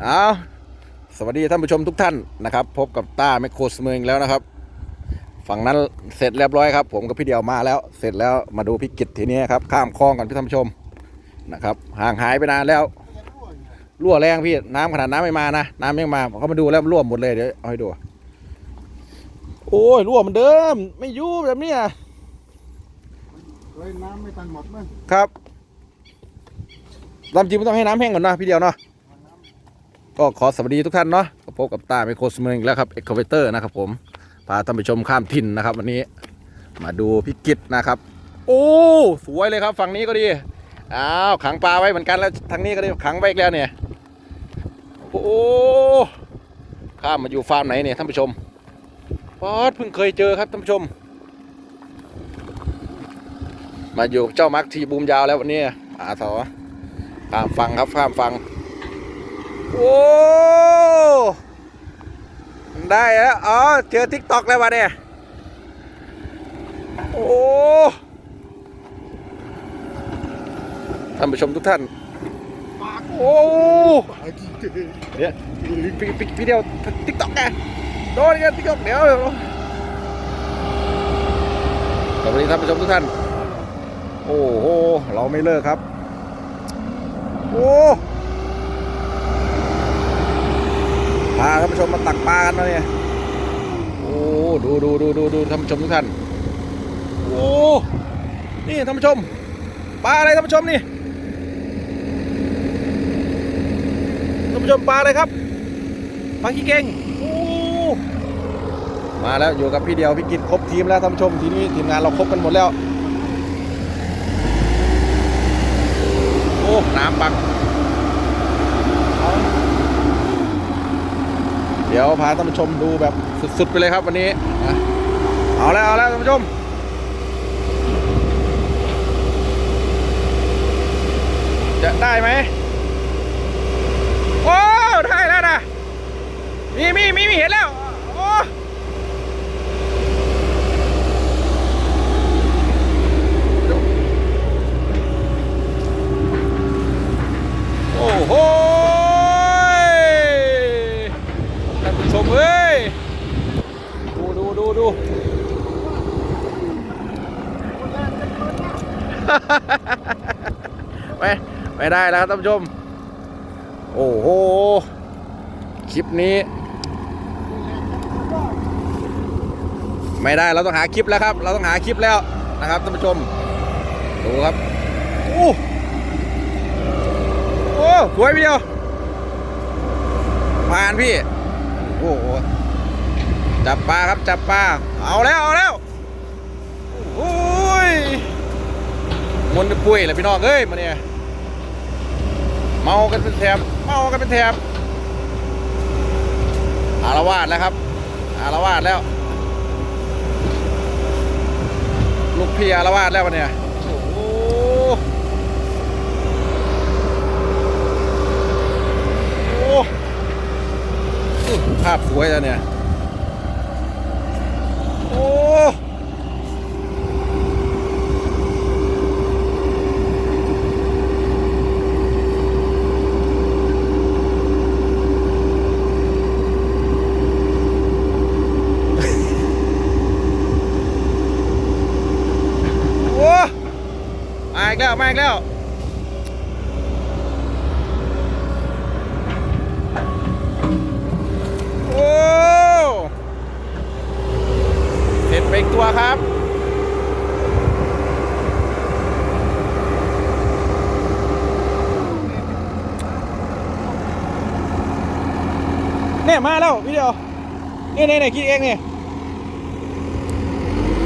เอาสวัสดีท่านผู้ชมทุกท่านนะครับ พบกับต้าแมคโครสเมืองแล้วนะครับ ฝั่งนั้นเสร็จเรียบร้อยครับ ผมกับพี่เดียวมาแล้ว เสร็จแล้วมาดูพี่กิจทีนี้ครับ ข้ามคลองกันพี่ท่านผู้ชมนะครับ ห่างหายไปนานแล้วรั่วแรงพี่น้ำขนาดน้ำไม่มานะน้ำยังมาเขามาดูแล้วรั่วหมดเลยเดี๋ยวเอาให้ดู โอ้ยรั่วเหมือนเดิม ไม่อยู่แบบเนี้ยเฮ้ยน้ำไม่ทันหมดมั้งครับลำจริงไม่ต้องให้น้ำแห้งก่อนเนาะพี่เดียวเนาะ ก็ขอสวัสดีทุกท่านเนาะพบกับตาไมโครสเมืองอีกแล้วครับเอ็กคาเวเตอร์นะครับผมพาท่านไปชมข้ามถิ่นนะครับวันนี้มาดูพี่กิตนะครับ โอ้สวยเลยครับฝั่งนี้ก็ดีอ้าวขังปลาไว้เหมือนกันแล้วทางนี้ก็ได้ขังไว้อีกแล้วเนี่ยโอ้ข้ามมาอยู่ฟาร์มไหนเนี่ยท่านผู้ชมป๊อดเพิ่งเคยเจอครับท่านผู้ชม มาอยู่เจ้ามาร์คทีบูมยาวแล้ววันนี้อาสอข้ามฟังครับข้ามฟัง โอ้ได้แล้วอ๋อเจอทิกตอกแล้ววะเนี่ยโอ้ท่านผู้ชมทุกท่าน โอ้เจเนี่ยพี่พี่พี่เดียวทิกตอกไงโดนกันทิกตอกเดี๋ยวสวัสดีท่านผู้ชมทุกท่าน โอ้โห เราไม่เลิกครับ โอ้ พาท่านผู้ชมมาตักปลากันนะเนี่ยโอ้ดูดูดูดูดูท่านผู้ชมทุกท่านโอ้นี่ท่านผู้ชมปลาอะไรท่านผู้ชมนี่ท่านผู้ชมปลาอะไรครับปลาขี้เก่งโอ้มาแล้วอยู่กับพี่เดียวพี่กิตครบทีมแล้วท่านผู้ชมทีนี้ทีมงานเราครบกันหมดแล้วโอ้น้ำปัก เดี๋ยวพาท่านผู้ชมดูแบบสุดๆไปเลยครับวันนี้เอาแล้วเอาแล้วท่านผู้ชมจะได้ไหมโอ้ได้แล้วนะมีมีมีมีเห็นแล้วโอ้โอ้โห ท่านผู้ชมเอ้ย ดูดูดูดู ไม่ ได้แล้วครับท่านผู้ชม โอ้โห คลิปนี้ ไม่ได้เราต้องหาคลิปแล้วครับ เราต้องหาคลิปแล้วนะครับท่านผู้ชม ดูครับโอ้โอ้สวยพี่เดียวผ่านพี่ โอ้โห จับปลาครับจับปลา เอาแล้วเอาแล้วโอ้ยมวนปุ้ยแหละพี่น้องเอ้ยมาเนี่ย เมากันเป็นแถบเมากันเป็นแถบอารวาสแล้วครับ อารวาสแล้ว ลูกพี่อารวาสแล้ววันเนี่ยโอ้โหโอ้ภาพสวยแล้วเนี่ย โอ้ โอ้ มาอีกแล้วมาอีกแล้ว โอ้เสร็จไปอีกตัวครับเนี่ยมาแล้วพี่เดียวนี่นี่นี่ยคิดเองเนี่ย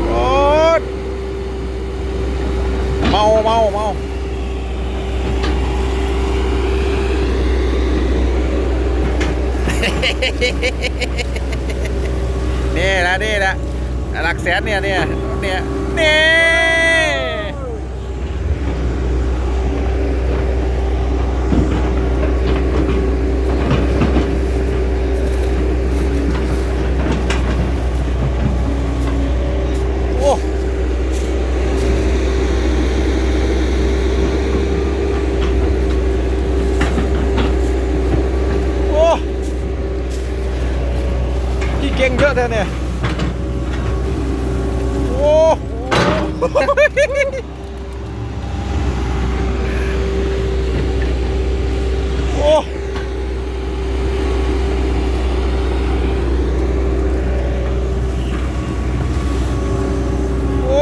โอ้ เมาเมาเมานี่นะนี่นะหลักแสนเนี่ยเนี่ยเนี่ยเนี่ยโอ้ ก่งเยอะแท้เนี่ยโอ้โอ้โอ้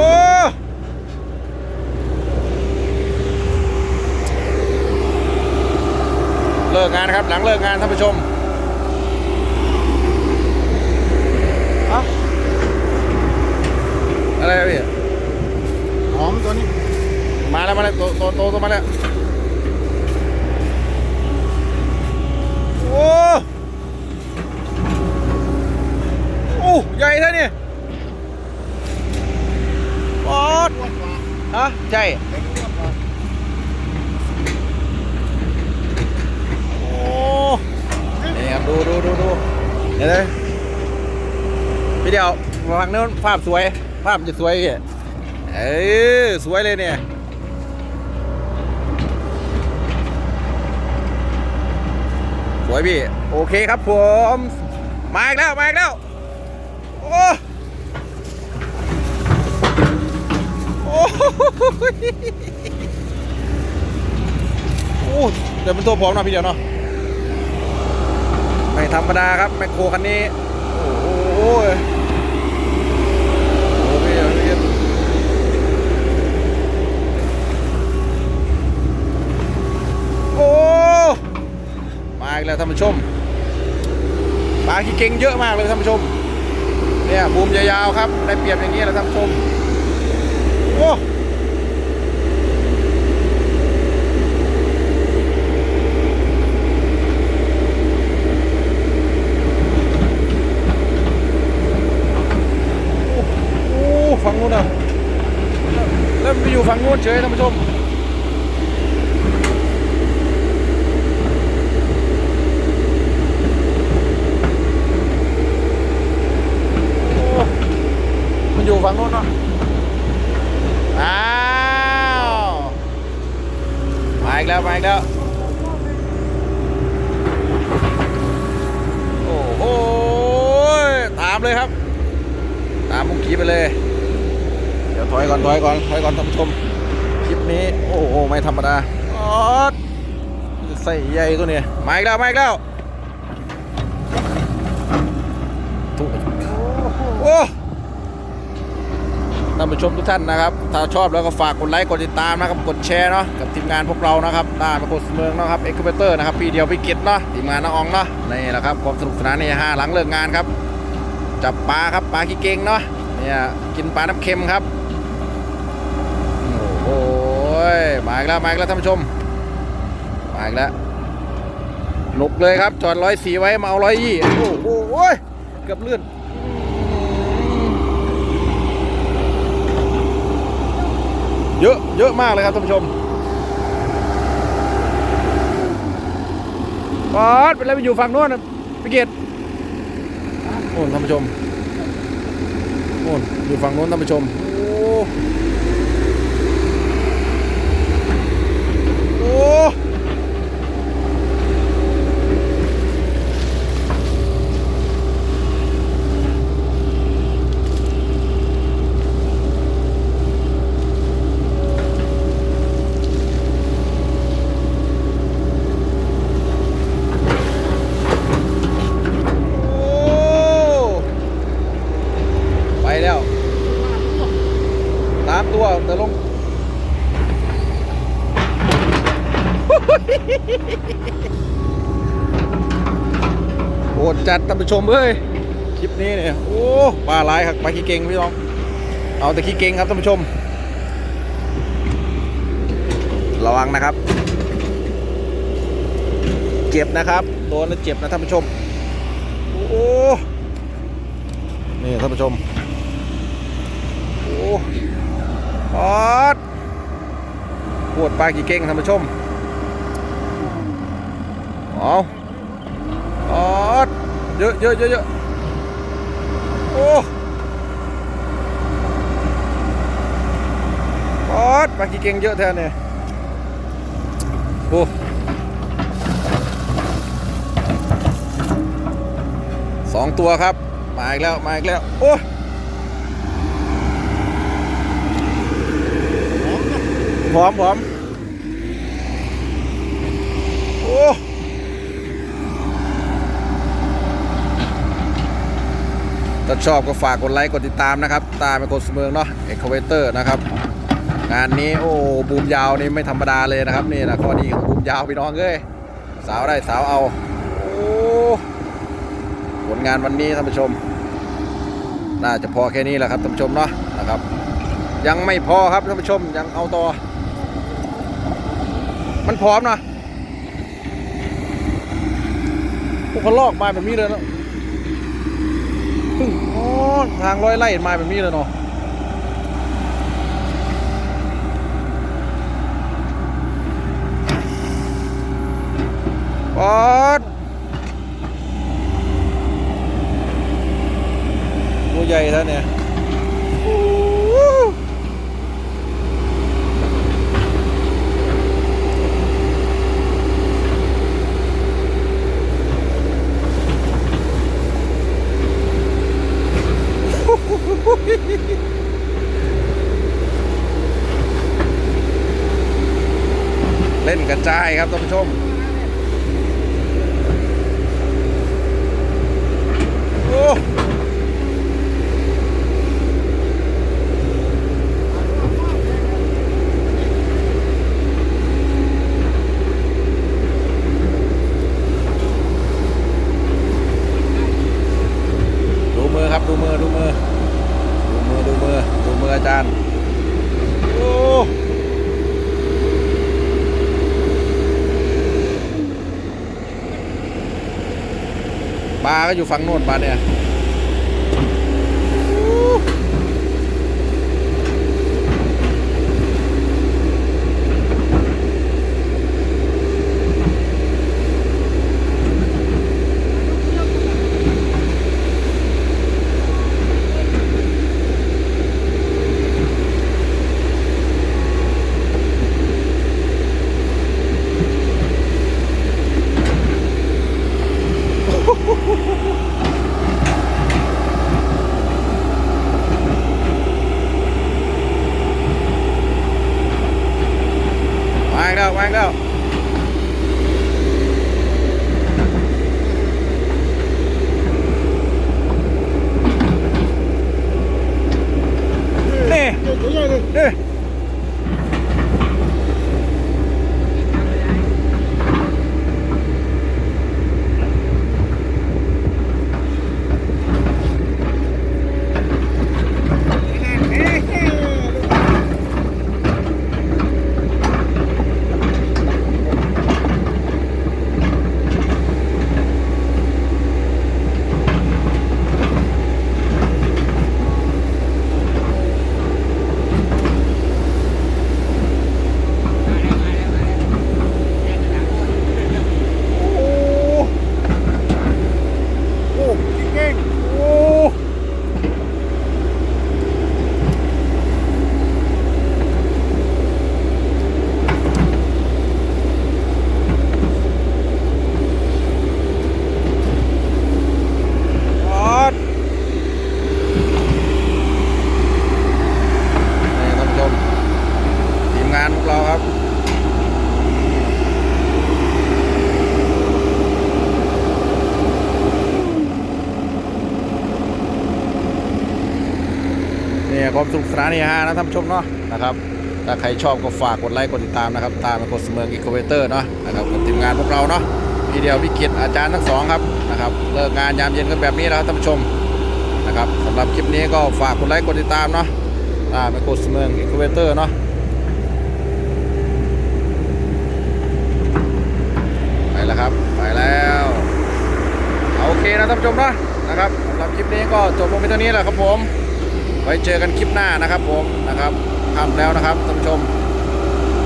เลิกงานนะครับ หลังเลิกงานท่านผู้ชม เอ้าอะไรอะพี่ หอม ตัวนี้ มาแล้วมาแล้วโตโตโตโตมาแล้วโอ้โอ้ใหญ่แท้เนี่ยปอดฮะใช่เล็กอ้โอ้นี่ครับดูดูดูดูเดี๋ยวเลยพี่เดียวฟังโน้นภาพสวย ภาพจะสวยพี่ เอ้ยสวยเลยเนี่ยสวยพี่ โอเคครับผม มาอีกแล้ว มาอีกแล้ว โอ้โอ้โอ้เดี๋ยวเป็นตัวพร้อมน่อยพี่เดี๋ยวเนาะไม่ธรรมดาครับ แมคโครคันนี้ โอ้โหโอ้ยโอ้พี่เดียวพี่เดียวโอ้ มาอีกแล้วท่านผู้ชมปลา ขี้เก่งเยอะมากเลยท่านผู้ชม เนี่ยบูมยาวๆครับ ได้เปรียบอย่างนี้แหละท่านผู้ชม โอ้โอ้ฝั่งนู้นอะเริ่มไปอยู่ฝั่งนู้นเฉยท่านผู้ชม โอ้มันอยู่ฝั่งโน้นเนาะ อ้าว มาอีกแล้ว มาอีกแล้ว โอ้โห ตามเลยครับ ตามมุงคีไปเลย เดี๋ยวถอยก่อนถอยก่อนถอยก่อนท่านผู้ชม คลิปนี้ โอ้โหไม่ธรรมดาออดใส่ใหญ่ตัวนี้มาอีกแล้วมาอีกแล้วทุกโอ้ท่านผู้ชมทุกท่านนะครับ ถ้าชอบแล้วก็ฝากกดไลค์กดติดตามนะครับ กดแชร์เนาะกับทีมงานพวกเรานะครับตามาโคสเมืองเนาะครับเอ็กซ์เพเตอร์นะครับปีเดียวพี่กิตเนาะทีมงานน้องอองเนาะนี่แหละครับความสนุกสนานในห้าหลังเลิกงานครับ จับปลาครับปลาขี้เก่งเนาะเนี่ยกินปลาน้ำเค็มครับโอ้โหมาอีกแล้วมาอีกแล้วท่านผู้ชมมาอีกแล้วหนุกเลยครับจอดร้อยสีไว้มาเอาร้อยยี่โอ้โหเกือบเลื่อนเยอะเยอะมากเลยครับท่านผู้ชมปอดเป็นอะไรไปอยู่ฝั่งโน้นน่ะพี่เกียรติ โอ้นท่านผู้ชมโอ้นอยู่ฝั่งโน้นท่านผู้ชมโอ้โอ้โอ้ไปแล้วตามตัวเดี๋ยวลง โหดจัดท่านผู้ชมเอ้ยคลิปนี้เนี่ยโอ้ปลาหลายครับปลาขี้เก่งพี่น้องเอาแต่ขี้เก่งครับท่านผู้ชม ระวังนะครับ เจ็บนะครับโดนแล้วเจ็บนะท่านผู้ชมโอ้นี่ท่านผู้ชมโอ้ปอดปวดปลากี่เก่งท่านผู้ชมเอาปอด เยอะเยอะเยอะเยอะโอ้ปอดปากี่เก่งเยอะแท้เนี่ยโอ้สองตัวครับ มาอีกแล้ว มาอีกแล้ว โอ้พร้อมพร้อมโอ้ ถ้าชอบก็ฝากกดไลค์กดติดตามนะครับ ตามเป็นคนสมอเนาะเอ็กเวเตอร์นะครับ งานนี้โอ้บูมยาวนี่ไม่ธรรมดาเลยนะครับนี่นะข้อดีของบูมยาวพี่น้องเอ้ยสาวได้สาวเอาโอ้ผลงานวันนี้ท่านผู้ชม น่าจะพอแค่นี้แหละครับท่านผู้ชมเนาะนะครับ ยังไม่พอครับท่านผู้ชมยังเอาต่อ มันพร้อมนะพวกเขาลอกมาแบบนี้เลยเนาะ ทางร้อยไล่มาแบบนี้เลยเนาะปอดตัวใหญ่ท่านเนี่ยเล่น กระจายครับท่านผู้ชม โอ้ดูมือครับดูมือดูมือดูมือดูมือดูมืออาจารย์โอ้ปลา ก็อยู่ฝั่งโน้นปลาเนี่ยานี่ฮะนะท่านผู้ชมเนาะนะครับ ถ้าใครชอบก็ฝากกดไลค์กดติดตามนะครับ ตามเป็นคนเสมออีโคเวเตอร์เนาะนะครับกับทีมงานพวกเราเนาะพี่เดียวพี่กิตอาจารย์ทั้งสองครับนะครับเลิกงานยามเย็นกันแบบนี้แล้วท่านผู้ชมนะครับสำหรับคลิปนี้ก็ฝากกดไลค์กดติดตามเนาะตามเป็นคนเสมออีโคเวเตอร์เนาะไปแล้วครับไปแล้วโอเคนะท่านผู้ชมนะนะครับสำหรับคลิปนี้ก็จบลงไปเท่านี้แหละครับผม ไว้เจอกันคลิปหน้านะครับผมนะครับทำแล้วนะครับท่านผู้ชม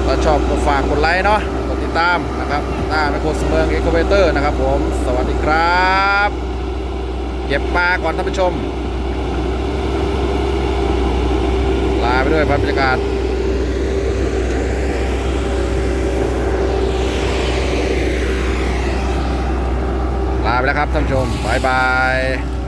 ถ้าชอบก็ฝากกดไลค์เนาะกดติดตามนะครับหน้าไมโครสเมืองเอ็กโคเวเตอร์นะครับผมสวัสดีครับเก็บปลาก่อนท่านผู้ชม ลาไปด้วยบรรยากาศลาไปแล้วครับท่านผู้ชมบายบาย